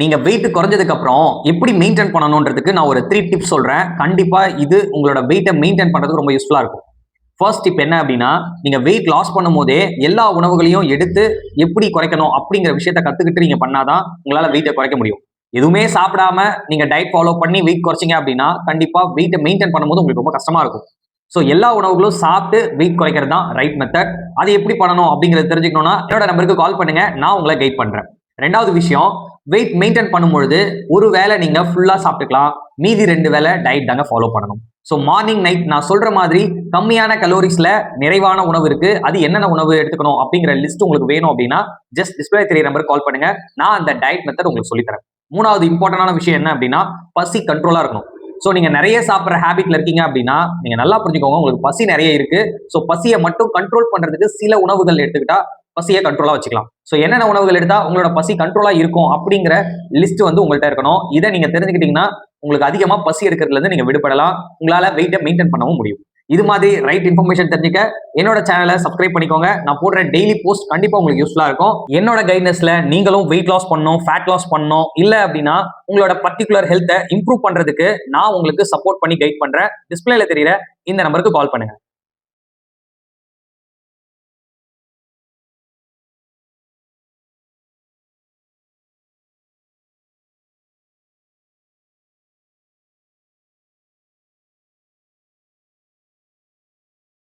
நீங்க வெயிட் குறைஞ்சதுக்கு அப்புறம் எப்படி மெயின்டைன் பண்ணணுன்றதுக்கு நான் ஒரு த்ரீ டிப்ஸ் சொல்றேன். கண்டிப்பா இது உங்களோட வெயிட்டை மெயின்டைன் பண்றதுக்கு ரொம்ப யூஸ்ஃபுல்லா இருக்கும். ஃபர்ஸ்ட் டிப் என்ன அப்படின்னா நீங்க வெயிட் லாஸ் பண்ணும்போதே எல்லா உணவுகளையும் எடுத்து எப்படி குறைக்கணும் அப்படிங்கிற விஷயத்த கத்துக்கிட்டு நீங்க பண்ணாதான் உங்களால வெயிட்டை குறைக்க முடியும். எதுவுமே சாப்பிடாம நீங்க டயட் ஃபாலோ பண்ணி வெயிட் குறைச்சிங்க அப்படின்னா கண்டிப்பா வெயிட்டை மெயின்டைன் பண்ணும்போது உங்களுக்கு ரொம்ப கஷ்டமா இருக்கும். ஸோ எல்லா உணவுகளும் சாப்பிட்டு வெயிட் குறைக்கிறது தான் ரைட் மெத்தட் அது எப்படி பண்ணணும் அப்படிங்கறத தெரிஞ்சுக்கணும்னா என்னோட நம்பருக்கு கால் பண்ணுங்க. நான் உங்களை கைட் பண்றேன். ரெண்டாவது விஷயம் வெயிட் மெயின்டைன் பண்ணும்பொழுது ஒரு வேளை நீங்க ஃபுல்லா சாப்பிட்டுக்கலாம். மீதி ரெண்டு வேளை டயட் தாங்க ஃபாலோ பண்ணணும். ஸோ மார்னிங் நைட் நான் சொல்ற மாதிரி கம்மியான கலோரிஸ்ல நிறைவான உணவு இருக்கு. அது என்னென்ன உணவு எடுத்துக்கணும் அப்படிங்கிற லிஸ்ட் உங்களுக்கு வேணும் அப்படின்னா ஜஸ்ட் டிஸ்பிளே தெரிய நம்பருக்கு கால் பண்ணுங்க. நான் அந்த டயட் மெத்தட் உங்களுக்கு சொல்லித்தரேன் மூணாவது இம்பார்ட்டன்டான விஷயம் என்ன அப்படின்னா பசி கண்ட்ரோலா இருக்கணும். ஸோ நீங்க நிறைய சாப்பிட்ற ஹேபிட்ல இருக்கீங்க அப்படின்னா நீங்க நல்லா புரிஞ்சுக்கோங்க உங்களுக்கு பசி நிறைய இருக்கு. ஸோ பசியை மட்டும் கண்ட்ரோல் பண்றதுக்கு சில உணவுகள் எடுத்துக்கிட்டா பசியை கண்ட்ரோலா வச்சுக்கலாம். ஸோ என்னென்ன உணவுகள் எடுத்தா உங்களோட பசி கண்ட்ரோலா இருக்கும் அப்படிங்கிற லிஸ்ட் வந்து உங்கள்கிட்ட இருக்கணும். இதை நீங்க தெரிஞ்சுக்கிட்டீங்கன்னா உங்களுக்கு அதிகமா பசி எடுக்கிறதுல இருந்து நீங்க விடுபடலாம். உங்களால வெயிட்டை மெயின்டைன் பண்ணவும் முடியும். இது மாதிரி ரைட் இன்ஃபர்மேஷன் தெரிஞ்சுக்க என்னோட சேனலை சப்ஸ்கிரைப் பண்ணிக்கோங்க. நான் போடுற டெய்லி போஸ்ட் கண்டிப்பா உங்களுக்கு யூஸ்ஃபுல்லா இருக்கும். என்னோட கைட்னஸ்ல நீங்களும் வெயிட் லாஸ் பண்ணணும் ஃபேட் லாஸ் பண்ணணும். இல்ல அப்படின்னா உங்களோட பர்டிகுலர் ஹெல்த்தை இம்ப்ரூவ் பண்றதுக்கு நான் உங்களுக்கு சப்போர்ட் பண்ணி கைட் பண்றேன். டிஸ்பிளேல தெரியற இந்த நம்பருக்கு கால் பண்ணுங்க.